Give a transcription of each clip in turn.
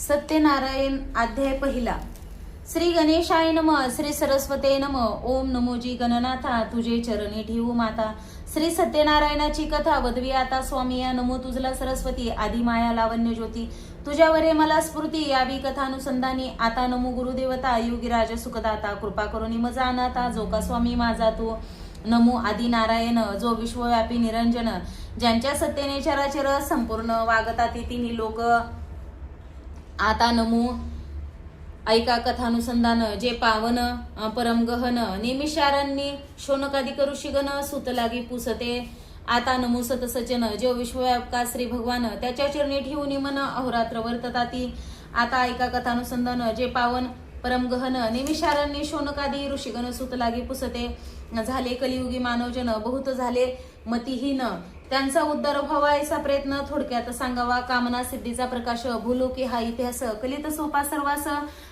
सत्यनारायण अध्याय पहिला. श्री गणेशाय नम श्री सरस्वते नम ओम नमोजी गणनाथा तुझे चरणी ठेवू माता. श्री सत्यनारायणाची कथा वदवी आता स्वामी या नमो तुझला सरस्वती आदि माया लावण्य ज्योती. तुझ्यावरे मला स्फूर्ती यावी कथानुसंधानी. आता नमो गुरुदेवता योगीराज सुखदाता कृपा करून मजा अनाथा. जो का स्वामी माझा तू. नमो आदी नारायण जो विश्वव्यापी निरंजन ज्यांच्या सत्तेने चराचर संपूर्ण वागतात तिन्ही लोक आता नमो. ऐका कथानुसंधान जे पावन परमगहन निमिषारांनी शोनकादी करू शिगन सुत लागी पुसते. आता नमो सतसजन जे जो विश्वव्यापका श्री भगवान त्याच्या चरणी ठेवून मन अहोरात्र वर्तता ती आता ऐका कथानुसंधान जे पावन परमगहन निमिषारांनी शोनकादी ऋषिगण सुत लागी पुसते. झाले कलियुगी मानवजन बहुत झाले मतिहीन. त्यांचा उद्धार व्हावा असा प्रयत्न थोडक्यात सांगावा. कामना सिद्धीचा प्रकाश भूलोकी हा इतिहास कलित सोपा सर्वास.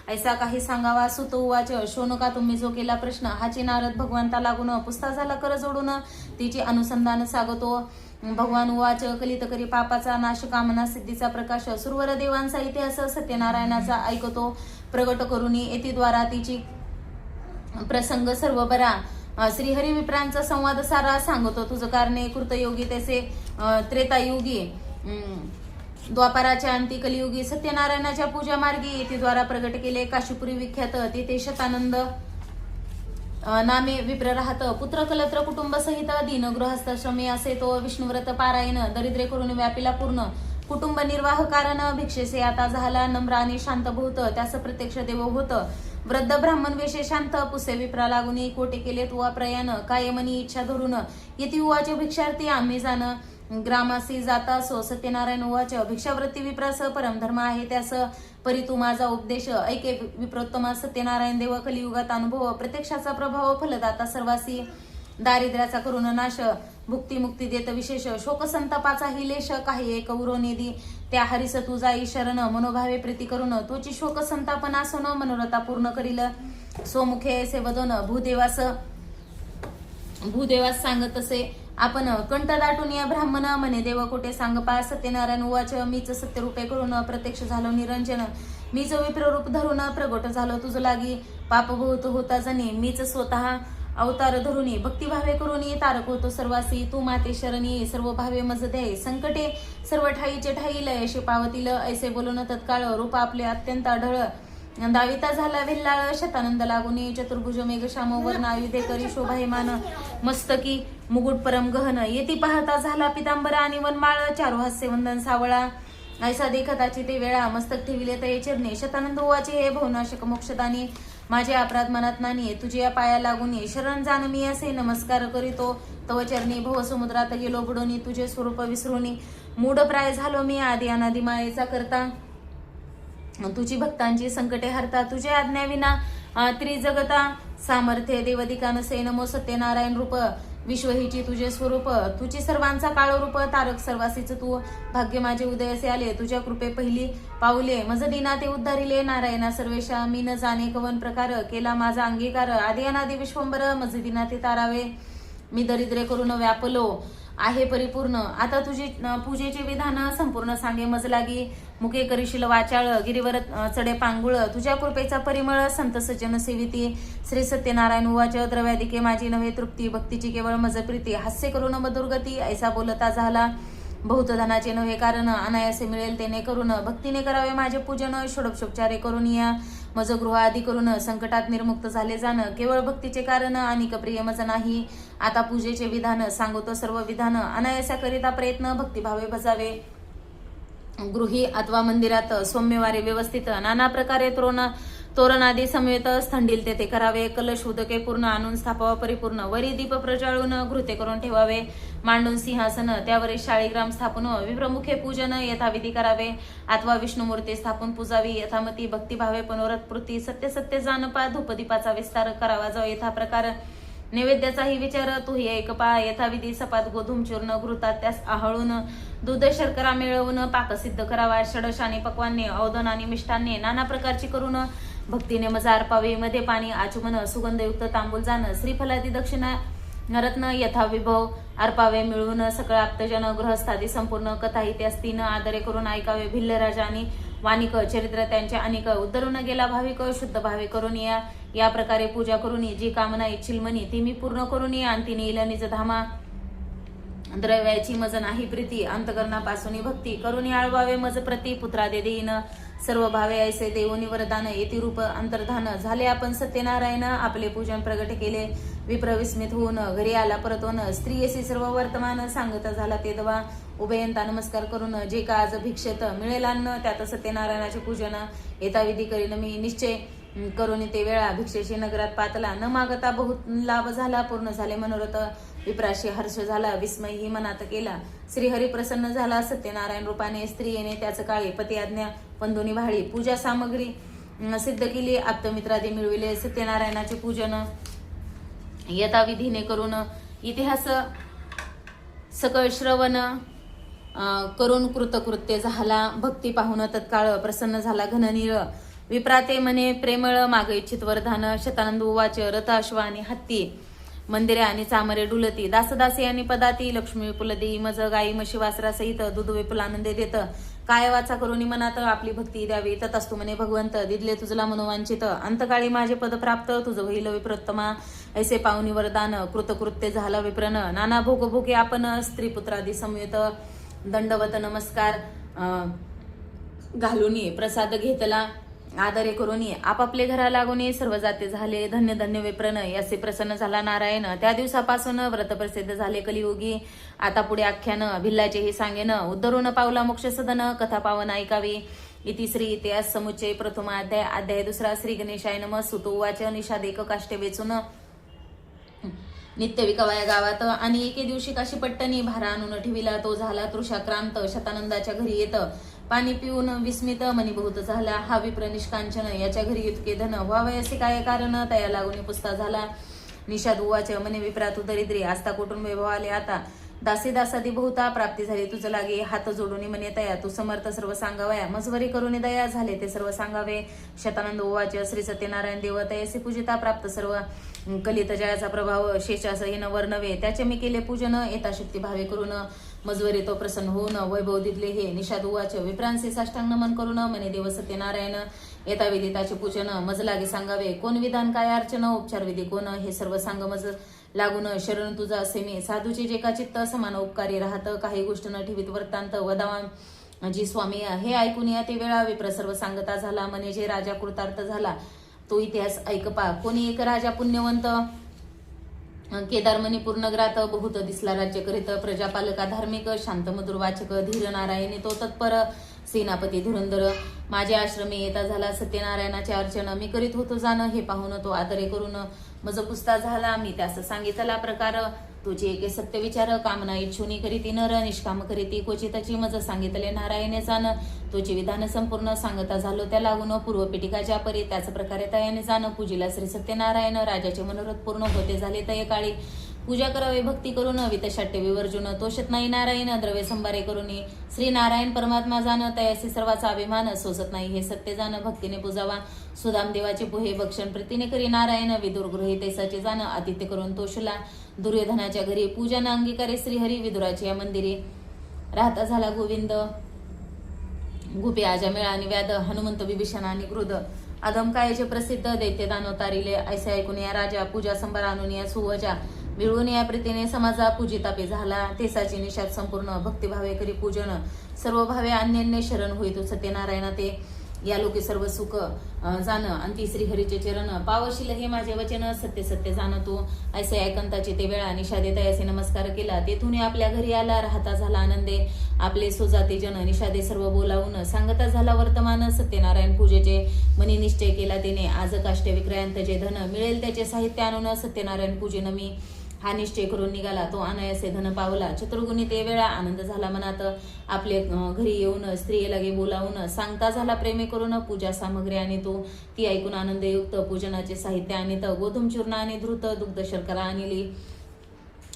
ऐसा काही सांगावा सुतोवाच. शोनका तुम्ही जो केला प्रश्न हाची नारद भगवंता लागून पुस्ता झाला कर जोडून. तिची अनुसंधान सागतो. भगवान उवाच कलित करी पापाचा नाश. कामना सिद्धीचा प्रकाश सुरवर देवांचा इतिहास सत्यनारायणाचा ऐकतो. प्रगट करुनी येतीद्वारा तिची प्रसंग सर्व बरा श्रीहरी विप्रांचा संवाद सारा सांगतो. तुझं कारणे कृतयोगी त्याचे त्रेतायुगी द्वापाराच्या अंती कलियुगी सत्यनारायणाच्या पूजा मार्गी येथेद्वारा प्रगट केले काशीपुरी विख्यात तिथे शतानंद नामे विप्र राहत पुत्र कलत्र कुटुंब सहित दीन गृहस्थाश्रमी असे तो विष्णुव्रत पारायण दरिद्रे करून व्यापीला पूर्ण कुटुंब निर्वाह कारण भिक्षेसे आता झाला नम्र आणि शांत भूत त्यास प्रत्यक्ष देव होत वृद्ध ब्राह्मण वेशे शांत पुसे विप्रा लागून कोटे केले तुवा प्रयाण कायमनी इच्छा धरून. येथे उवाचे भिक्षार्थी आम्ही जाण. ग्रामासी जाता सो सत्यनारायण उवाच भिक्षावृत्ती विप्रास परमधर्म आहे त्यास. परी तू माझा उपदेश ऐके विप्रोत्तमा सत्यनारायण देव कलियुगात अनुभव प्रत्यक्षाचा प्रभाव फलदाता सर्वासी. दारिद्र्याचा करून नाश भुक्ती मुक्ती देत विशेष शोकसंतापाचा हि लेश काही एक उरोनिधी त्या हरिस तुझा शरण मनोभावे प्रीती करून तुझी शोकसंतापन मनोरथा पूर्ण करील. सोमुखे सेवदोन भूदेवास भूदेवास सांगत असे. आपण कंठ दाटून या ब्राह्मण म्हणे देव कोठे सांगपा सत्यनारायण उवाच मीच सत्यरूपे करून प्रत्यक्ष झालो निरंजन. मीच विप्ररूप धरून प्रगट झालो तुझ लागी. पापभूत होता जणी मीच स्वतः अवतार धरुणी भक्तिभावे करून तारक होतो सर्वासी तू माते शरणी सर्व भावे मज दे संकटे सर्व ठाईचे ठाई लयशी पावतील ऐसे बोलून तत्काळ रूप आपले अत्यंत आढळ. दाविता झाला विल्लाळ शतानंद लागुनी चतुर्भुज मेघश्याम वर्ण आयुधे करी शोभायमान मस्तकी मुकुट परम गहन येती पाहता झाला पितांबर आणि वनमाळ चारू हास्य वंदन सावळा. ऐसा देखताची ते वेळा मस्तक ठेविले तये चिरणे शतानंद उवाचे हे भवनाशक मोक्षदानी. माझे अपराध मनात नाहीये. तुझे या पाया लागून ये. शरण जाण मी असे नमस्कार करीतो. तव चरणी भव समुद्रात गेलो बुडोनी. तुझे स्वरूप विसरूनी. मूढ प्राय झालो मी आधी अनादी मायेचा करता. तुझी भक्तांची संकटे हरता. तुझे आज्ञाविना त्रिजगता. सामर्थ्य देवदिका नसे नमो सत्यनारायण रूप. विश्व हिची तुझे स्वरूप तुझी सर्वांचा काळ रूप तारक सर्वासीच तू. भाग्य माझे उदयसे आले तुझ्या कृपे पहिली पाऊले. मज दिना ते उद्धारिले नारायणा सर्वेशा मी न जाणे कवन प्रकार केला माझा अंगीकार. आदि अनादि विश्वंबर मज दिना ते तारावे. मी दरिद्रे करून व्यापलो. आहे परिपूर्ण. आता तुझी पूजेचे विधान संपूर्ण सांगे मजलागी मुके करीशील वाचाळ गिरीवर चढे पांगुळ तुझ्या कृपेचा परिमळ संत सज्जन सेविती श्री सत्यनारायण उवाच द्रव्यादिके माझी नव्हे तृप्ती भक्तीची केवळ मज प्रीती. हास्य करून मधुरगती ऐसा बोलता झाला. बहुत धनाचे नव्हे कारण अनायासे मिळेल तेने करून. भक्तीने करावे माझे पूजन षोडोपचारे करून या. मज गृह आदी करून संकटात निर्मुक्त झाले जाणं केवळ भक्तीचे कारण आणि प्रिय मज नाही. आता पूजेचे विधान सांगतो सर्व विधान. अनायासा करिता प्रयत्न भक्तिभावे भजावे. गृही अथवा मंदिरात सोमवारी व्यवस्थित नाना प्रकारे तोरणा तोरण आदी समेत स्थंडील तेथे करावे. कलश उदके पूर्ण आणून स्थापावा परिपूर्ण. वरी दीप प्रजाळून घृते करून ठेवावे. मांडून सिंहासन त्यावर शाळीग्राम स्थापन विप्रमुखे पूजन यथाविधी करावे. अथवा विष्णुमूर्ती स्थापून पूजावी. यथामती भक्तिभावे पुनरत्कृती सत्य सत्य जानपा धूपदीपाचा विस्तार करावा. जाव यथा प्रकार नैवेद्याचाही विचार तोही एक यथाविधी सपात गोधूम चूर्ण घृतात त्यास आहळून दूध शर्करा मिळवून पाकसिद्ध करावा. षडशाने पक्वान्ने औदन आणि मिष्टान्ने नाना प्रकारची करून भक्तीने मजा अर्पावे मध्ये पाणी आचमन सुगंधयुक्त तांबूल जाणं श्रीफलादी दक्षिणा रत्न यथाविभव अर्पावे मिळवून सकळ आप्तजन गृहस्थादी संपूर्ण कथा इतिहास तीन आदरे करून ऐकावे भिल्ल राजा आणि वानिक चरित्र त्यांचे अनेक. उद्धरून गेला भाविक शुद्ध भावे करून या. या प्रकारे पूजा करून जी कामना इच्छिल मनी ती मी पूर्ण करून या. आणि तिने इल निज धामा. द्रव्याची मज नाही प्रीती अंतकरणापासून भक्ती करून आळवावे मज प्रती पुत्रादे देईन. सर्व भावे ऐसे देवोनी वरदान येती रूप अंतर्धान. झाले आपण सत्यनारायण आपले पूजन प्रगट केले. विप्रविस्मित होऊन घरी आला परतून स्त्री अशी सर्व वर्तमान सांगता झाला ते दवा. उभयंता नमस्कार करून जे का आज भिक्षेत मिळेल अन्न त्यात सत्यनारायणाचे पूजन येता विधी करीन मी निश्चय करून ते वेळा भिक्षेशी नगरात पातला. न मागता बहुत लाभ झाला पूर्ण झाले मनोरथ. विप्राशी हर्ष झाला विस्मय ही मनात केला. श्रीहरी प्रसन्न झाला सत्यनारायण रूपाने स्त्री येणे त्याच काळी पती आज्ञा पंधुनी भाळी. पूजा सामग्री सिद्ध केली आप्तमित्रादी मिळविले सत्यनारायणाचे पूजन यथाविधीने करून इतिहास सकळ श्रवण करून कृतकृत्य झाला भक्ती पाहून तत्काळ प्रसन्न झाला घननीळ विप्राते मने प्रेमळ माग इच्छित वरधान शतानंद उवाच रथ अश्व आणि हत्ती. मंदिरे आणि चामरे डुलती. दासदासी आणि पदाती लक्ष्मी पुलदी मज गाई म्हशी वासरा सहित दूध विपुल आनंदे देत. काय वाचा करून मनात आपली भक्ती द्यावी. ततस्तु म्हणे भगवंत. दिदले तुझला मनोवांचित. अंतकाळी माझे पद प्राप्त. तुझं होईल विप्रतमा. ऐसे पाहुनी वरदान. कृतकृत्य झाला विप्रन नाना भोग भोगे आपण. स्त्री पुत्रादी संयुत. दंडवत नमस्कार. घालून प्रसाद घेतला. आदरे करून आपापले घरा लागून ये, सर्व जाते झाले. धन्य धन्य विप्रन याचे प्रसन्न झाला नारायण. त्या दिवसापासून व्रत प्रसिद्ध झाले कलियुगी. आता पुढे आख्यान भिल्लाचे हे सांगेन. उद्धरून पावला मोक्ष सदन. कथा पावन ऐकावी. इति श्री इतिहास समुच्चय प्रथम अध्याय. अध्याय दुसरा. श्री गणेशाय नम. सुतो वाच निषाद एक काष्टे वेचून. नित्य विकवाया गावात. आणि एके दिवशी काशी पट्टणी भारा आणून ठेविला. तो झाला तृषाक्रांत. शतानंदाच्या घरी येत. पाणी पिऊन विस्मित मनी बहुत झाला. हा विप्र निष्कांचन याच्या घरी इतके धन व्हावे असे काय कारण? तया लागून पुस्ता झाला. निषाद उवाच मने विप्रा तू दरिद्री आस्था कुटुंब वैभव आले आता. दासी दासादी बहुता प्राप्ती झाली तुझं लागे. हात जोडून म्हणे तया तू समर्थ सर्व सांगावया. मजवरी करून दया झाले ते सर्व सांगावे. शतानंद उवाच श्री सत्यनारायण देव तयासी पूजिता प्राप्त सर्व. कलित जयाचा प्रभाव शेषासहीन वर्णवे. त्याचे मी केले पूजन. येता शक्ती भावे करून. मजवरे तो प्रसन्न होऊन वैभव दिदले हे. निषाद उवाच विप्रांचे साष्टांग नमन करून म्हणे देव सत्यनारायण. येता विदिताचे पूजन मज लागे सांगावे. कोण विधान काय अर्चन उपचार विधी कोण हे सर्व सांग मज. लागून शरण तुझा असे मी साधूचे जे का चित्त समान उपकारी राहत काही गोष्ट न ठेवीत वृत्तांत वदावा. जी स्वामी हे ऐकून या ते वेळा विप्र सर्व सांगता झाला. म्हणे जे राजा कृतार्थ झाला तो इतिहास ऐकपा. कोणी एक राजा पुण्यवंत केदारमणी पूर्णग्रात बहुत दिसला राज्य करीत प्रजापालका धार्मिक शांतमधुर वाचक धीर नारायण तो तत्पर सेनापती धुरंधर. माझे आश्रमी येता झाला सत्यनारायणाचे अर्चन. मी करीत होतो जाणं हे पाहून तो आदरे करून मज पुस्ता झाला. मी त्यास सांगितला प्रकार. तुझी एके सत्य विचार कामना इच्छुनी करीती नर निष्काम करीती क्वचितची मज सांगितले नारायणे जाण तुझी विधान संपूर्ण सांगता झालो त्या लागून पूर्व पिटिकाच्या परी त्याच प्रकारे तयाने जाण पूजीला श्री सत्यनारायण राजाचे मनोरथ पूर्ण होते झाले तय काळी. पूजा करावे भक्ती करून वितशाट्य विवर्जुन तोषत नाही नारायण द्रव्य संभारे करून श्री नारायण परमात्मा जाण तयासी सर्वाचा अभिमान सोसत नाही हे सत्य जाण भक्तीने पूजावा. सुदाम देवाचे पोहे भक्षण प्रीतीने करी नारायण विदुर गृहितेसाचे जाण आदित्य करून तोषला दुर्योधनाच्या घरी पूजन अंगीकारे श्रीहरी विदुराचे या मंदिरे. राहता झाला गोविंद. गुपे आजामेळा आणि व्याध हनुमंत विभीषण आणि क्रोध अदम कायचे प्रसिद्ध दैत्य दानव तारिले ऐसे ऐकून या राजा पूजा संभार आणून या सुवजा. मिळवून या प्रीतीने समाजा पूजितापे झाला. तेसाची निषाद संपूर्ण भक्तिभावे करी पूजन. सर्व भावे अन्यन्य शरण होईतो सत्यनारायण ते. या लोके सर्व सुख जाणं. आणि ती श्रीहरीचे चरण पावशील हे माझे वचन. सत्य सत्य जाणतो ऐसे ऐकंताचे ते वेळा निषादे असे नमस्कार केला. तेथून आपल्या घरी आला राहता झाला आनंदे. आपले सोजाते जन निषादे सर्व बोलावून सांगता झाला वर्तमान सत्यनारायण पूजेचे. मनी निश्चय केला तिने. आज काष्ट विक्रयांत जे धन मिळेल त्याचे साहित्य आणून सत्यनारायण पूजेन मी. हा निश्चय करून निघाला. तो अनायासे धन पावला. चतुर्गुणी ते वेळा आनंद झाला मनात. आपले घरी येऊन स्त्री लगे बोलावून सांगता झाला प्रेमे करून पूजा सामग्री आणि तो ती ऐकून आनंदयुक्त पूजनाचे साहित्य आणित गोधूम चूर्ण आणि धृत दुग्ध शर्करा आणली.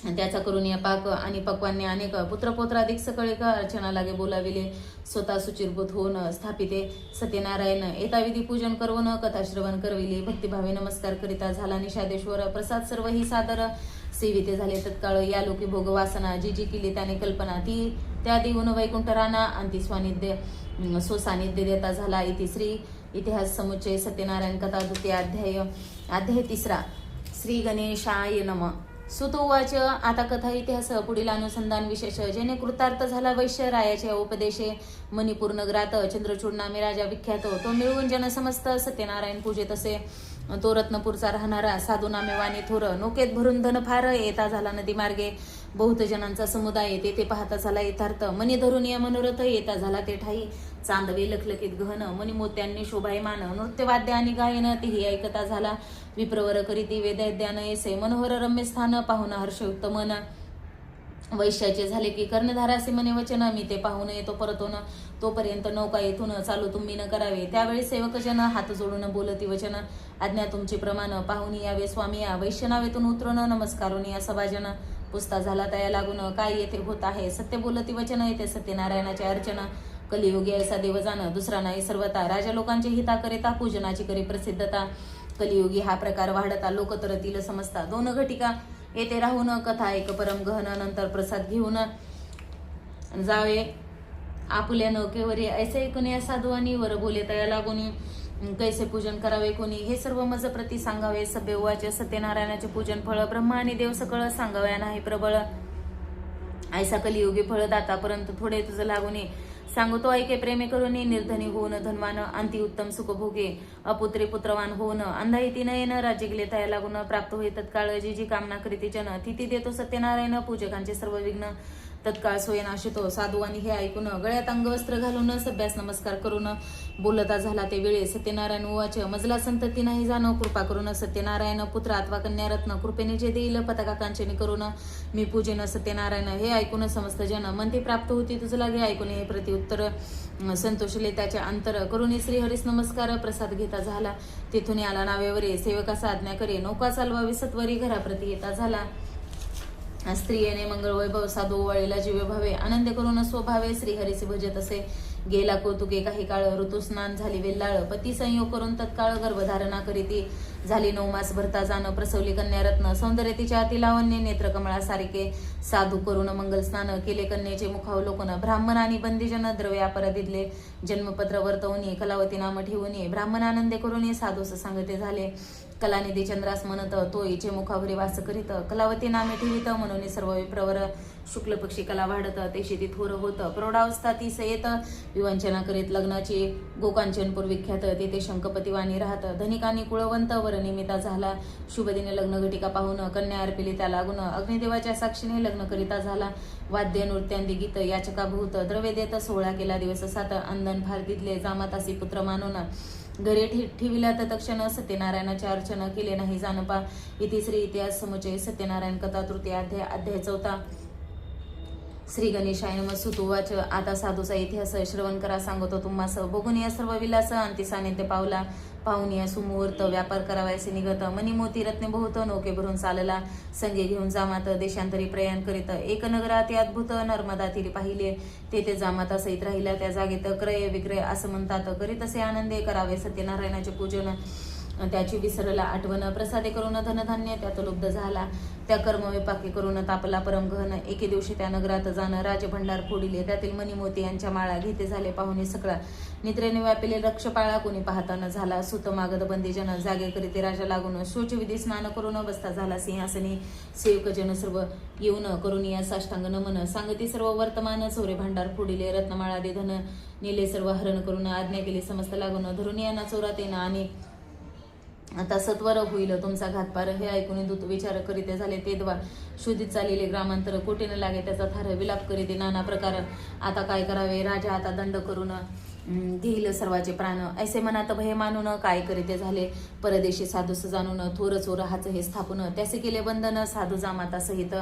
त्याचा करून या पाक आणि पक्वांनी अनेक पुत्रपोत्राधिक सकळे का अर्चना लागे बोलाविले. स्वतः सुचिरभूत होऊन स्थापिते सत्यनारायण. येताविधी पूजन करवून कथाश्रवण करविले. भक्तिभावे नमस्कार करिता झाला. निषादेश्वर प्रसाद सर्व ही सादर. सेविते झाले तत्काळ या लोकी भोग वासना जी जी केली त्याने कल्पना ती त्या देऊन वैकुंठ राणा आणि ती स्वानिध्य स्वसानिध्य देता झाला. इतिश्री इतिहास समुच्चय सत्यनारायण कथा द्वितीय अध्याय अध्याय तिसरा. श्री गणेशाय नम. सुतोवाच आता कथा इतिहास पुढील अनुसंधान विशेष जेणे कृतार्थ झाला वैश्य रायाच्या उपदेशे मणिपूर नगरात चंद्रचूड नामे राजा विख्यात तो मिळवून जन समस्त सत्यनारायण पूजेत असे. तो रत्नपूरचा राहणारा साधू नामेवानी थोर नोकेत भरून धन फार येता झाला नदी मार्गे. बहुत जनांचा समुदाय तेथे पाहता झाला यथार्थ. मनी धरून या मनोरथ येता झाला ते ठाई. चांदवे लखलखीत गहन मनी मोत्यांनी शोभायमान. नृत्यवाद्य आणि गायन तेही ऐकता झाला. विप्रवर करीती वेदैद्यान येसे मनोहर रम्य स्थान पाहुणा हर्षयुक्त मन वैश्याचे झाले की कर्णधारासे म्हणे वचन मी ते पाहून येतो परतो ना. तोपर्यंत नौका येथून चालू तुम्ही न करावे. त्यावेळी सेवकजन हात जोडून बोलती वचन आज्ञा तुमची प्रमाण पाहून यावे स्वामी. या वैष्णवेतून उतरून नमस्कारून या सभाजन. पुस्ता झाला तया लागून काय येथे होत आहे? सत्य बोलती वचन येते सत्यनारायणाचे अर्चना. कलियुगी ऐसा देवजान दुसरा नाही सर्वता राजा लोकांचे हिता करिता पूजनाची करी प्रसिद्धता. कलियुगी हा प्रकार वाढता लोक तरतील समजता. दोन घटिका येथे राहून कथा एक परम गहन नंतर प्रसाद घेऊन जावे. आपुल्या नौकेवरी ऐसे कोणी साधू आणि वर बोले तया लागून कैसे पूजन करावे कोणी? हे सर्व मज प्रती सांगावे. सभ्यवाचे सत्यनारायणाचे पूजन फळ ब्रह्मा आणि देव सकळ सांगाव्या नाही प्रबळ. ऐसा कलियुगी फळ दाता परंतु थोडे तुझं लागून सांगतो ऐके प्रेमे करून निर्धनी होऊन धनवान अंती उत्तम सुखभोगे अपुत्रे पुत्रवान होऊन अंधाईती नयन राज्य गेले तया लागून प्राप्त होई तत्काळ जी जी कामना करीती जन तिथी देतो सत्यनारायण पूजकांचे सर्व विघ्न तत्काळ सोयनाशितो साधुवानी हे ऐकून गळ्यात अंगवस्त्र घालून सभ्यास नमस्कार करून बोलता झाला ते वेळे. सत्यनारायण उवाच मजला संतती नाही जाणं कृपा करून सत्यनारायण पुत्र अथवा कन्या रत्न कृपेने जे देईल पताका कांचनी करून मी पूजेन. सत्यनारायण हे ऐकून समस्त जन मन प्राप्त होती तुझ लागे. ऐकून हे प्रतिउत्तर संतोषले त्याचे अंतर करून श्रीहरीस नमस्कार प्रसाद घेता झाला. तिथून आला नावेवरे सेवकाचा आज्ञा करे नौका चालवावी सत्वरी घराप्रती येता झाला. स्त्रियेने मंगळ वैभव साधू वळीला जीवे भावे आनंद करून स्वभावे श्रीहरीचे भजत असे. गेला कौतुके काही काळ ऋतुस्नान झाली वेल्लाळ. पती संयोग करून तत्काळ गर्भधारणा करीती. झाली नऊ मास भरता जाणं प्रसवली कन्यारत्न. सौंदर्य तिच्या अतिलावण्य नेत्रकमळा सारिके. साधू करून मंगल स्नान केले कन्येचे मुखावलोकन. ब्राह्मण आणि बंदीजन द्रव्य अपराधितले जन्मपत्र वर्तवणी कलावती नाम ठेवून ब्राह्मण आनंदे करून साधू सांगते झाले. कलानिधी चंद्रास म्हणत तो इचे मुखावरी वास करीत कलावती नामे ठेवित म्हणून सर्व विप्रवर शुक्ल पक्षी कला वाढत तेशी शेती थोर होत प्रौढावस्था ती सयेत विवंचना करीत लग्नाची गोकांचनपूर विख्यात तेथे शंकपती वाणी राहत धनिकांनी कुळवंत वर निमित्ता झाला शुभदिने लग्न घटिका पाहून कन्या अर्पिली त्या लागून अग्निदेवाच्या साक्षीने लग्न करिता झाला वाद्य नृत्यांदी गीत याचका भूत द्रव्य देत सोहळा केला दिवस सात अंदन फार दिदले जामातासी पुत्र मानून घरी ठि ठेविला तत्क्षण सत्यनारायणाचे अर्चना केले नाही. जानपा इतिश्री इतिहास समुचय सत्यनारायण कथा तृतीय अध्याय अध्याय चौथा. श्री गणेशाय नम सुतुवाच. आता साधूचा इतिहास श्रवण करा सांगतो तुम्हास बघून या सर्व विलास अंती सानिध्य पावला. पाहून या सुमुहूर्त व्यापार करावायचे निघत मनी मोती रत्ने बहुत नौके भरून चालला संगे घेऊन जामात देशांतरी प्रयाण करीत एक नगरात अद्भुत नर्मदा तीरी पाहिले. तेथे जामाता सहित राहिला त्या जागेत क्रय विक्रय असं म्हणतात करीत असे आनंदे करावे सत्यनारायणाचे पूजन. त्याची विसरला आठवण प्रसादे करून धनधान्य त्यात लुब्ध झाला. त्या कर्मविपाके करून तापला परमगहन एके दिवशी त्या नगरात जाणं राजभंडार फोडिले. त्यातील मणिमोती यांच्या माळा घेते झाले पाहुणे सकळा. निद्रेने व्यापिले रक्षपाळा कोणी पाहताना झाला. सुत मागद बंदीजन जागे करीते राजा लागून शोचविधी स्नान करून बसता झाला. सिंहासनी सेवकजन सर्व येऊन करून या साष्टांग नमन सांगती सर्व वर्तमान चौरे भांडार फोडिले. रत्नमाळा दे धन नेले सर्व हरण करून आज्ञा केली समस्त लागून धरून यांना चोरात येणं आणि आता सत्वर होईल तुमचा घातपार हे ऐकून दूत विचार करीते झाले ते द्वा. शोधित चाललेले ग्रामांतर कोटीनं लागे त्याचा थार विलाप करीते नाना प्रकार. आता काय करावे? राजा आता दंड करून घेईल सर्वाचे प्राण. ऐसे मनात भय मानून काय करीते झाले? परदेशी साधू सजानून थोर चोर हाच हे स्थापून. त्याचे केले बंधन साधू जामाता सहित.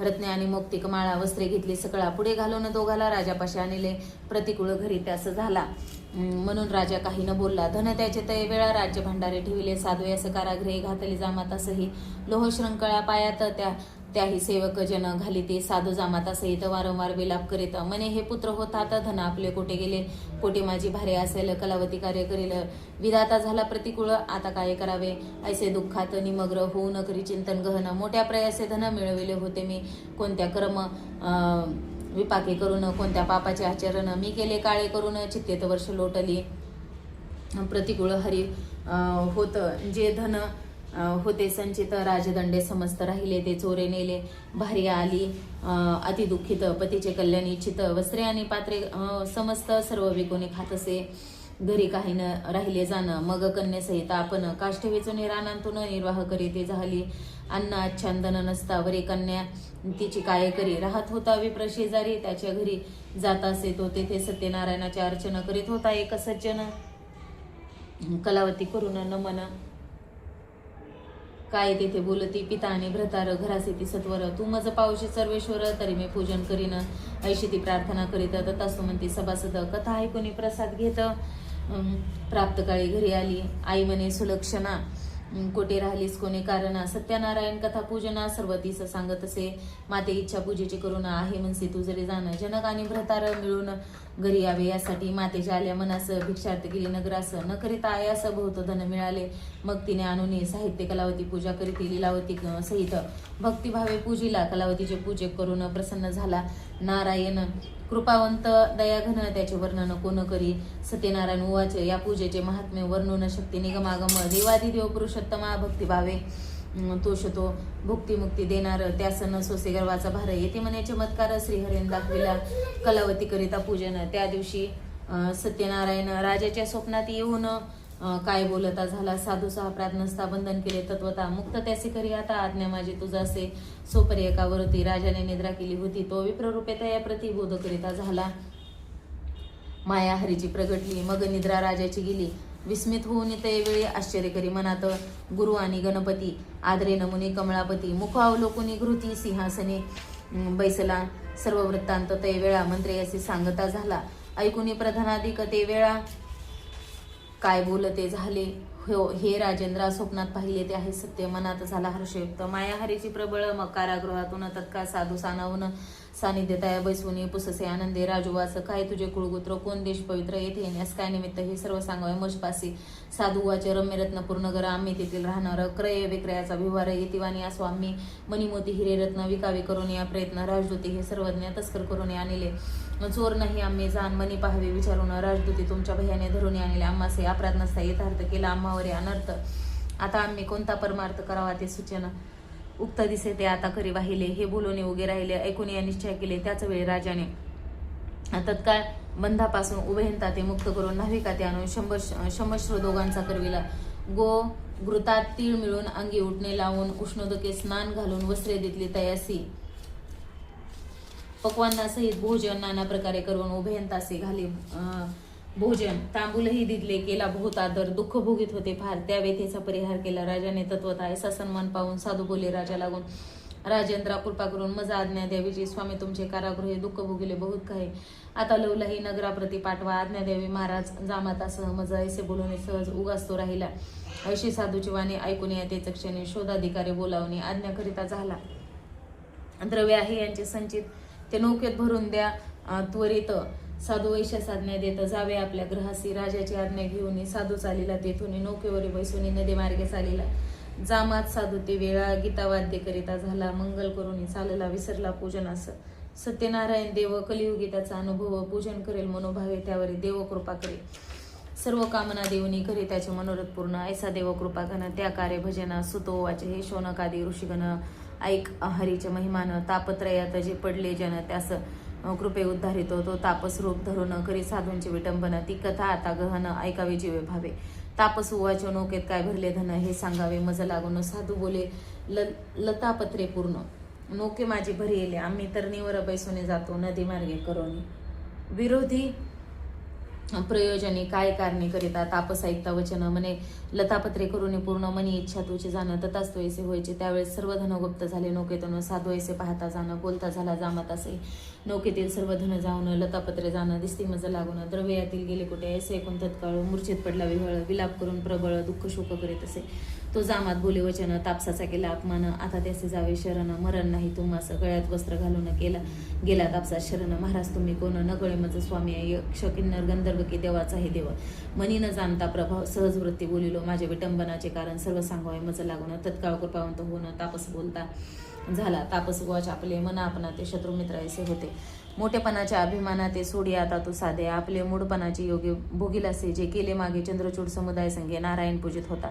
रत्ने आणि मोक्तिक माळा वस्त्रे घेतली सकळा पुढे घालून दोघाला राजापाशी आणले. प्रतिकूळ घरी त्यास झाला. म्हणून राजा काही न बोलला. धन त्याचे तय वेळा राज्य भांडारे ठेविले. साधू असं कारागृहे घातली जामातासही लोहशृंखळा पायात त्या त्याही सेवक जन घाली ते साधू जामातासहित वारंवार विलाप करीत. मने हे पुत्र होतात धन आपले कोठे गेले? कोठे माझी भारे असेल? कलावती कार्य करील. विधाता झाला प्रतिकूळ. आता काय करावे? ऐसे दुःखात निमग्र होऊ न करी चिंतन गहन. मोठ्या प्रयासे धन मिळविले होते मी. कोणत्या कर्म अं, विपाके करून कोणत्या पापाचे आचरण मी केले काळे करून चित्तेत वर्ष लोटली. प्रतिकूळ हरी होतं जे धन होते संचित राजदंडे समस्त राहिले ते चोरे नेले. भारी आली अं, अतिदुःखित पतीचे कल्याण इच्छित वस्त्रे आणि पात्रे समस्त सर्व विकोने खात असे घरी काही न राहिले जाणं मग कन्यासहित आपण काष्ठ वेचून रानांतून निर्वाह करीत झाली. अन्न आच्छादन नसता वरी कन्या तिची काय करी राहत होता विप्र शेजारी त्याच्या घरी जात असे तो तेथे सत्यनारायणाची अर्चना करीत होता एक सज्जन. कलावती करून नमन काय तेथे बोलती पिता आणि भ्रतार घरासे ती सत्वर. तू मज पावशी सर्वेश्वर तरी मी पूजन करीन. ऐशी ती प्रार्थना करीत तथास्तु म्हणते सभासद. कथा ऐकून प्रसाद घेत प्राप्तकाळी प्राप्त काळी घरी आली. आई म्हणे सुलक्षणा कोठे राहिलीस कोणी कारण? सत्यनारायण कथा पूजना सर्व दिस सांगत असे माते इच्छा पूजेची करून आहे म्हणसे तू जरी जाण. जनक आणि भ्रतार मिळून घरी यावे यासाठी मातेच्या आल्या मनास भिक्षार्थ केली नगरासं न करीता आयास बहुत धन मिळाले. मग तिने आणून साहित्य कलावती पूजा करीत लिलावती सहित भक्तिभावे पूजिला. कलावतीचे पूजे करून प्रसन्न झाला. नारायण कृपावंत दयाघन त्याचे वर्णन कोण करी? सत्यनारायण उवाचे या पूजेचे महात्म्य वर्णन शक्ती निगमागम. देवादिदेव पुरुषोत्तमा भक्तिभावे. तोष तो भुक्ती मुक्ती देणार त्या सण सोसे गर्वाचा भार येते म्हणे चमत्कार श्रीहरेन दाखविला कलावती करिता पूजन. त्या दिवशी सत्यनारायण राजाच्या स्वप्नात येऊन काय बोलता झाला? साधू सहा प्रार्थनस्था बंधन केले तत्वता. मुक्त त्याचे करी आता आज्ञा माझी तुझा असे सोपरी एकावरती राजाने निद्रा केली होती. तो विप्ररूपे तया प्रतिबोध करिता झाला. माया हरीची प्रगटली. मग निद्रा राजाची गेली. विस्मित होऊन ते वेळी आश्चर्य करी मनात. गुरु आणि गणपती आदरे नमुने कमळापती मुखावलोकुनी घृती सिंहासने बैसला. सर्व वृत्तांत ते वेळा मंत्रे असे सांगता झाला. ऐकुनी प्रधानाधिक ते वेळा काय बोलते झाले? हो हे राजेंद्र स्वप्नात पाहिले ते आहे सत्य. मनात झाला हर्षयुक्त मायाहारीची प्रबळ मग कारागृहातून तत्काळ साधू सानावून सानिध्यताया बैसवून पुससे आनंदे. राजूवास काय तुझे कुळगुत्र? कोण देश पवित्र? येथे येण्यास काय निमित्त? हे सर्व सांगावे मजपासी. साधुवाचे रम्यरत्न पूर्णगर आम्ही तेथील राहणार. क्रय विक्रयाचा व्यवहार येतिवानी असो आम्ही. मणिमोती हिरे रत्न विकावे करून या प्रयत्न. राजदूती हे सर्वज्ञ तस्कर करून आणले चोर नाही आम्ही जाण मनी पाहावे विचारून राजदूती तुमच्या भयाने धरून आणले. आम्हासे अपराध नसता यथार्थ केला. आम्हावरे अनर्थ. आता आम्ही कोणता परमार्थ करावा ते सूचना उक्त दिसे ते आता करी वाहिले हे बोलून उगे राहिले. ऐकून या निश्चय केले. त्याच वेळी राजाने तत्काळ बंधापासून उभयंता ते मुक्त करून नाविका ते आणून शंभर शमश्र दोघांचा करविला. गो घृतात तीळ मिळून अंगी उठणे लावून उष्णोदके स्नान घालून वस्त्रे देतली तयासी. पक्वांनासहित भोजन नाना प्रकारे करून उभयंतासे घाली भोजन तांबूलही दिदले केला बहुत आदर दुःख भोगीत होते फार. त्या व्यथेचा परिहार केला राजाने तत्वता ऐसा सन्मान पाहून साधू बोले राजा लागून राजेंद्रा कृपा करून मजा आज्ञा द्यावीची स्वामी तुमचे कारागृहे दुःख भोगिले बहुत काही. आता लवलाही नगराप्रती पाठवा. आज्ञा द्यावी. महाराज जामातासह मजा ऐसे बोलवणे सहज उगासतो राहिला. ऐशी साधूची वाणी ऐकून येते क्षणी शोधाधिकारी बोलावणे आज्ञाकरिता झाला. द्रव्य आहे यांचे संचित ते नौकेत भरून द्या त्वरित साधू वैश्य आज्ञा देत जावे आपल्या ग्रहासी राजाची आज्ञा घेऊन साधू चालीला तेथून नौकेवर बैसून नदी मार्गे चालीला. जामात साधू ते वेळा गीतावाद्य करिता झाला मंगल करून चालला विसरला पूजन असं सत्यनारायण देव कलियुगी त्याचा अनुभव पूजन करेल मनोभावे त्यावर देव कृपा करेल सर्व कामना देऊनी घरी त्याचे मनोरथ पूर्ण. ऐसा देव कृपा घन त्या कार्य भजना सुतो वाचे. हे शोनकादी ऋषीगण ऐक हरीचे महिमान तापत्रयात जे पडले जन त्यास कृपे उद्धारितो तो तापस रूप धरून करी साधूंची विटंबन ती कथा आता गहन ऐकावे जीवे भावे. तापस उवाच्या नौकेत काय भरले धन हे सांगावे मज लागून. साधू बोले ल लतापत्रे पूर्ण. नौके माझी भरी येले. आम्ही तरणीवर बैसून जातो. नदी मार्गे करून. विरोधी प्रयोजने काय कारणे करिता तापस ऐकता वचन म्हणे लतापत्रे करून पूर्ण मनी इच्छा तुझे जाणं तथाच तो ऐसे व्हायचे त्यावेळेस सर्व धनगुप्त झाले नौकेतून साधू ऐसे पाहता जाणं बोलता झाला जामत असे. नौकेतील सर्व धन जाऊन लतापत्रे जाणं दिसती मज लागून द्रव्यातील गेले कुठे ऐसे एकूण तत्काळ मूर्छित पडला विहळ विलाप करून प्रबळ दुःख शोक करीत असे. तो जामात बोले वचन तापसाचा केला अपमान आता त्याचे जावे शरण मरण नाही तुम्हास गळ्यात वस्त्र घालून केला. गेला तापसा शरण महाराज तुम्ही कोण? न गळे मज स्वामी आहे यक्ष किन्नर गंधर्व की देवाचा हे देव. मनी न जाणता प्रभाव सहज वृत्ती बोलिलो माझे विटंबनाचे कारण सर्व सांगावे मज लागून तत्काळ कृपावंत होणं तापस बोलता. झाला. तापस आपले मन आपणा ते शत्रुमित्र ऐसे होते. मोठेपणाच्या अभिमाना ते सोडी आता तू साधे. आपले मूडपणाचे योग्य भोगीलासे जे केले मागे चंद्रचूड समुदाय संघे नारायण पूजित होता.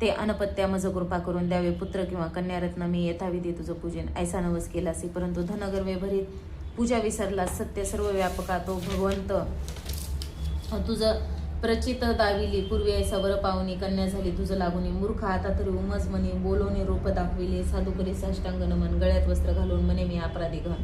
ते अनपत्या मज कृपा करून द्यावे पुत्र किंवा कन्यारत्न मी यथाविधी तुझं पूजन ऐसा नवस असे. परंतु धनगर्वे भरीत पूजा विसरला सत्य सर्व व्यापका तो भगवंत तुझं प्रचित दाविली पूर्वी ऐसा वर पावनी कन्या झाली तुझं लागून मूर्ख आता तरी उमज म्हणे बोलोने रूप दाखविले साधू करी साष्टांग नमन गळ्यात वस्त्र घालून म्हणे मी अपराधी घन.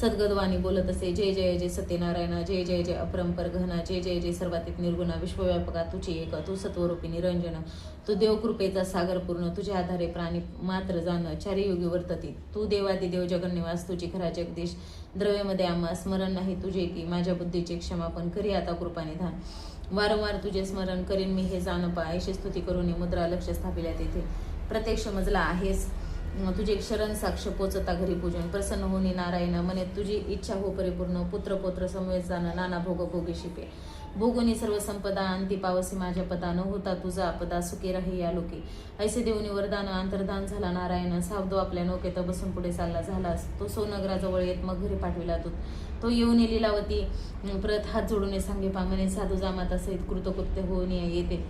सद्गदवाणी बोलत असे जय जय जय सत्यनारायणा जय जय जय अपरंपर घना जय जय जय सर्वातीत निर्गुणा विश्वव्यापका तुझी एक तू सत्वरूपी निरंजन तू देवकृपेचा सागर पूर्ण तुझ्या आधारे प्राणी मात्र जाणं चारियोगी वर्तती. तू देवादी देव जगन्निवास तुझी खरा जगदीश द्रव्यमध्ये आम्हा स्मरण नाही तुझे की माझ्या बुद्धीचे क्षमापण करी आता कृपाने निधान वारंवार तुझे स्मरण करीन मी हे जाण पायशी स्तुती करून मुद्रा लक्ष स्थापिल्या तेथे प्रत्यक्ष मजला आहेस. तुझे क्षरण साक्ष पोचता घरी पूजन. प्रसन्न होनी नारायण मने तुझी इच्छा हो परिपूर्ण पुत्र पोत्र समवेत जाणं. नाना भोग भोगी शिपे. भोगुनी सर्व संपदा अंती पावसी माझ्या पदा न होता तुझा पदा सुखी राही या लोके. ऐसे देऊनी वरदान अंतर्धान झाला नारायण. सावधो आपल्या नौकेत बसून पुढे चालला झालास. तो सोनगराजवळ येत मग घरी पाठविला तो. तो येऊन लीलावती. परत हात जोडून सांगे पामने साधू जामाता सहित कृतकृत्य होऊन येते.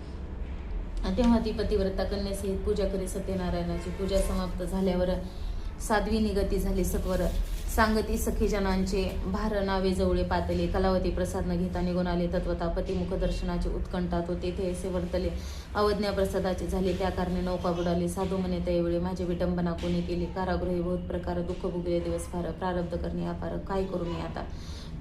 तेव्हा ती पतिव्रता कन्यासहित पूजा करी सत्यनारायणाची पूजा समाप्त झाल्यावर साध्वी निगती झाली सत्वर. सांगती सखीजनांचे भार नावे जवळे पातले कलावती प्रसाद न घेता निघून आले तत्वता. पतिमुख दर्शनाचे उत्कंठा तो तेथे असे वर्तले. अवज्ञा प्रसादाचे झाले. त्या कारणे नौका बुडाली साधू म्हणे त्यावेळी माझे विटंबना कोणी केली? कारागृही बहुत प्रकार दुःख भुगले दिवस फार प्रारब्ध करणे अपार काय करू मी आता?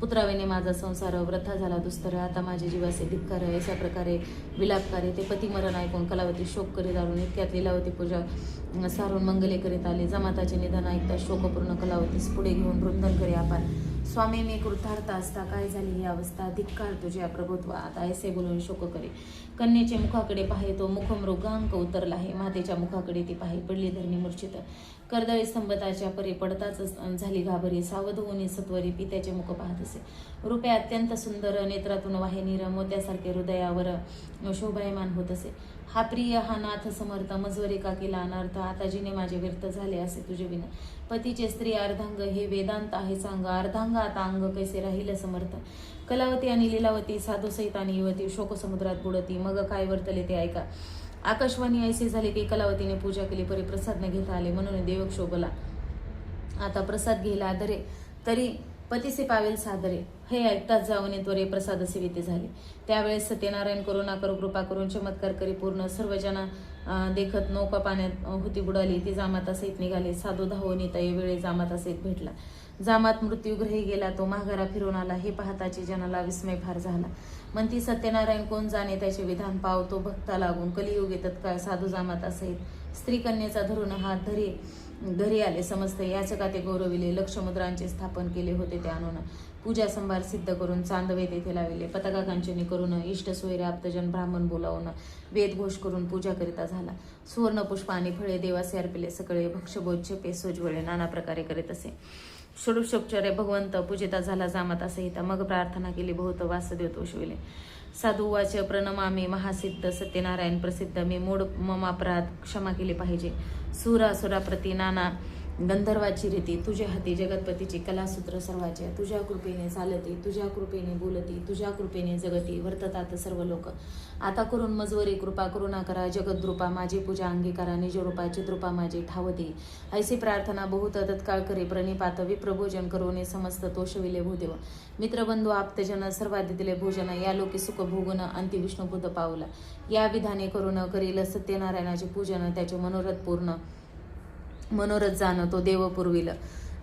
पुत्रावेने माझा संसार व्रथा झाला दुस्तर आता माझे जीवाचे धिक्कार अशा प्रकारे विलापकारे ते पतिमरण ऐकून कलावती शोक करीत आलो इतक्यात लिलावती पूजा सारून मंगले करीत आले. जमाताचे निधन ऐकता शोकपूर्ण कलावतीस पुढे घेऊन वृंदन करी आपण स्वामी मी कृतार्थ असता काय झाली ही अवस्था? धिक्कार तुझ्या प्रभुत्व आता ऐसे बोलून शोक करे कन्येचे मुखाकडे पाहे तो मुखमृगांक उतरला आहे. मातेच्या मुखाकडे ती पाहे पडली धरणी मूर्छित. कर्दळी स्तंभताच्या परी पडताच झाली घाबरी सावध होऊन सत्वरी पित्याचे मुख पाहत असे. रुपे अत्यंत सुंदर नेत्रातून वाहे निर मोत्यासारखे हृदयावर शोभायमान होत असे. हा प्रिय हा नाथ समर्थ मजवरी का केला अनर्थ आता जिने माझे व्यर्थ झाले असे तुझे विना. पतीचे स्त्री अर्धांग हे वेदांत आहे सांग अर्धांग आता अंग कैसे राहील समर्थ? कलावती आणि लीलावती साधुसहित आणि युवती शोकसमुद्रात बुडती मग काय वर्तले ते ऐका. आकाशवाणी ऐसे झाले की कलावतीने पूजा केली परी प्रसाद न घेता आले. म्हणून देवक्षोभला आता प्रसाद घेला दरे तरी पतीसे पावेल सादरे हे ऐकताच जाऊन त्वरे प्रसाद सेविते झाले. त्यावेळेस सत्यनारायण करुणा करू कृपा करून चमत्कार करी. पूर्ण सर्वजना देखत नौका पाण्यात होती बुडाली. ती जामाता सहित निघाले. साधू धावून येता वेळी जामाता सहित भेटला. जामात मृत्यूग्रही गेला. तो माघारा फिरून आला. हे पाहताची जनाला विस्मय फार झाला. म्हणती सत्यनारायण कोण जाणे त्याचे विधान पावतो भक्ता लागून. कलियुगे तत्काळ साधू जामाता सहित स्त्री कन्येचा धरून हात धरी घरी आले समजते. याचका ते गौरविले लक्षमुद्रांचे स्थापन केले होते ते आणून पूजा संभार सिद्ध करून चांदवे तेथे लाविले. पताका कांचनी करून इष्ट सोयरे आप्तजन ब्राह्मण बोलावून वेदघोष करून पूजा करिता झाला. सुवर्ण पुष्प आणि फळे देवासे अर्पिले सगळे भक्षभोज पे सोजवळे नाना प्रकारे करीत असे. षडुषोपचार्य भगवंत पूजिता झाला जामाता सहिता मग प्रार्थना केली बहुत वासदेव तोषविले साधू वाच प्रणमामी महासिद्ध सत्यनारायण प्रसिद्ध मी मूड ममापराध क्षमा केली पाहिजे. सुरासुराप्रती नाना गंधर्वाची रीती तुझ्या हाती जगतपतीची कलासूत्र सर्वाचे तुझ्या कृपेने चालती तुझ्या कृपेने बोलती तुझ्या कृपेने जगती वर्ततात सर्व लोक. आता करून मजवरी कृपा करुणा करा जगद्रुपा माझी पूजा अंगीकारा निजरूपा चित्रुपा माझी ठावती. ऐसी प्रार्थना बहुत तत्काळ करी प्रणिपात विप्रभोजन करून समस्त तोषविले भूदेव मित्रबंधू आप्तजन सर्वादितले भोजन या लोकी सुख भोगन अंति विष्णुभूत पावला. या विधाने करून करील सत्यनारायणाचे पूजन त्याचे मनोरथ पूर्ण. मनोरथ जाणं तो देव पुरविल.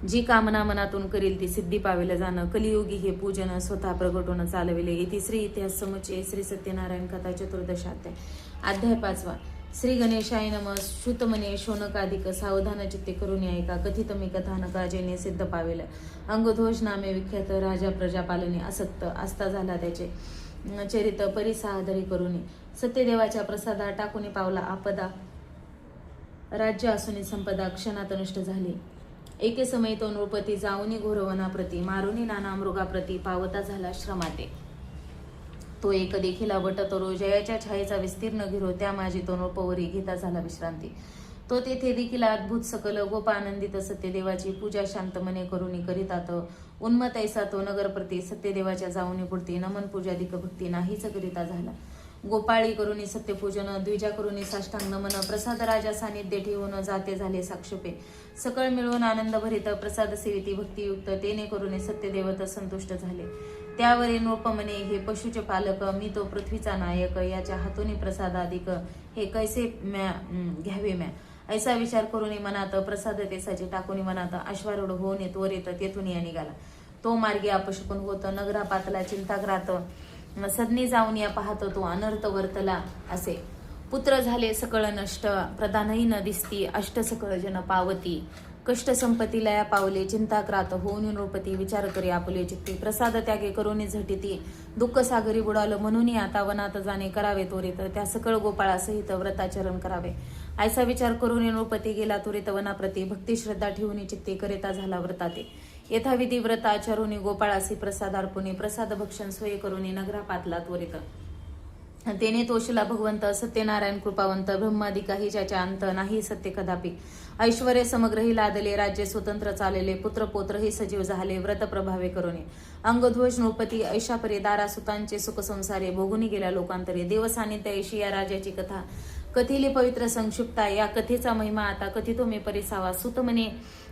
जी कामना मनातून करील ती सिद्धी पावेलं जाणं. कलियुगी हे पूजन स्वतः प्रगटून चालविले. इथे श्री इतिहास समुचे श्री सत्यनारायण कथा चतुर्दशाध्याय. अध्याय पाचवा. श्री गणेशाय नम. श्रुतमने शोनकाधिक सावधान चित्ते करून ऐका. कथित मी कथानका जेने सिद्ध पावेल. अंगधोष नामे विख्यात राजा प्रजापालने असक्त आस्था झाला त्याचे. चरित परिसादरी करून सत्यदेवाच्या प्रसादा टाकून पावला आपदा. राज्य असून संपदा क्षणात नष्ट झाली. एके समय तो नृपती जाऊनी घोरवनाप्रती मारुनी नाना मृगाप्रती पावता झाला श्रमाते. तो एक देखील आवट तरो जयाच्या छायेचा विस्तीर्ण गिरो त्या माझी तो नृपवरी घेता झाला विश्रांती. तो तेथे देखील अद्भुत सकल गोपानंदित सत्यदेवाची पूजा शांतमने करुणी करीतात उन्मत ऐसा तो नगरप्रती सत्यदेवाच्या जाऊनी पुरती नमन पूजाधिक भक्ती नाहीच करिता झाला. गोपाळी करुणी सत्यपूजन द्विजा करुणी साष्टांग नमन प्रसाद राजा सानिध्य ठेवून जाते झाले साक्षपे. सकळ मिळून आनंद भरित प्रसाद सेविती भक्तियुक्त तेने करुणी सत्यदेवत संतुष्ट झाले. त्यावरील नृपमने हे पशुचे पालक मी तो पृथ्वीचा नायक याच्या हातोनी प्रसादाधिक हे कैसे म्या घ्यावे म्या? ऐसा विचार करून मनात प्रसाद तेसाचे टाकून मनात अश्वारूढ होऊन त्वरित तेथून या निघाला. तो मार्गी अपशकुन होत नगरा पातला चिंताग्रात सदनी जाऊन या पाहतो तो अनर्थ वर्तला असे. पुत्र झाले सकळ नष्ट. प्रधानही न दिसती अष्ट सकळ जन पावती. कष्ट संपत्तीला लया पावले चिंताक्रात होऊन नृपती विचार करी आपुले चित्ती. प्रसाद त्यागे करून झटिती. दुःख सागरी बुडालं म्हणूनही आता वनात जाणे करावे त्वरित. त्या सकळ गोपाळासहित व्रताचरण करावे. ऐसा विचार करून नृपती गेला त्वरित वनाप्रती. भक्ती श्रद्धा ठेवून चित्ते करिता झाला व्रताते. यथाविधी व्रत आचरुनी गोपाळासी प्रसाद अर्पुनी प्रसाद भक्षण सोय करुनी नगरापातला त्वरित. तेने तोषला भगवंत सत्यनारायण कृपावंत ब्रह्मादी काही ज्याच्या अंत नाही सत्य कदापि. ऐश्वर्य समग्रही लादले राज्य स्वतंत्र चालले पुत्र पोत्र हे सजीव झाले व्रत प्रभावे करुणे अंगध्वज नृपती ऐशापरे दारा सुतांचे सुखसंसारे भोगुनी गेल्या लोकांतरे. देव ऐशी या राजाची कथा. कथिली पवित्र संक्षिप्ता या कथेचा महिमा आता कथितो मे परिसावा. सुत म्हणे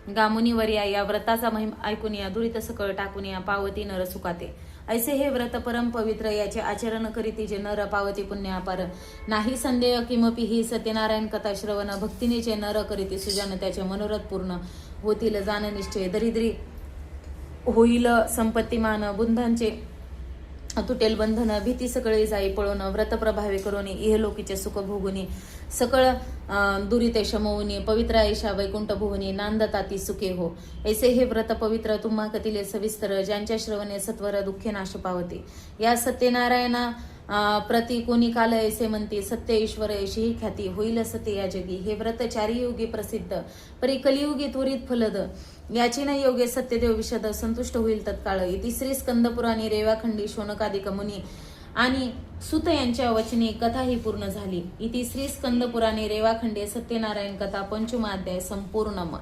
गामुनीवर्या या व्रताचा महिम ऐकून या दुरित सकळ टाकून या पावती नर सुखाते. ऐसे हे व्रत परम पवित्र याचे आचरण करीती जे नर पावती पुण्य अपार नाही संदेह किमपि ही सत्यनारायण कथा श्रवण भक्तीने जे नर करीती सुजान त्याचे मनोरथ पूर्ण होतील जाण निश्चय दरिद्री होईल संपत्तीमान बुंधांचे तुटेल बंधन भीती सगळी जाई पळून व्रत प्रभावे करून इहलोकीचे सुख भोगुनी सकळ दुरी ते शमवुनी पवित्र ऐशा वैकुंठ भुवनी नांदताती सुखे हो. ऐसे हे व्रत पवित्र तुम्हा कतिले सविस्तर ज्यांच्या श्रवणे सत्वर दुःखे नाश पावते. या सत्यनारायणा प्रति कोणी काल ऐसे म्हणते सत्य ईश्वर ऐशी ही ख्याती होईल सत्य या जगी. हे व्रत चारियुगी प्रसिद्ध परी कलियुगी त्वरित फलद. याची नाही योगे सत्यदेव विषद संतुष्ट होईल तत्काळ. तिसरी श्री स्कंदपुराणी रेवाखंडी शोनकादिक मुनी आणि सुत यांच्या वचने कथा ही पूर्ण झाली. इति श्री स्कंदपुराणे रेवाखंडे सत्यनारायण कथा पंचमाध्याय संपूर्णम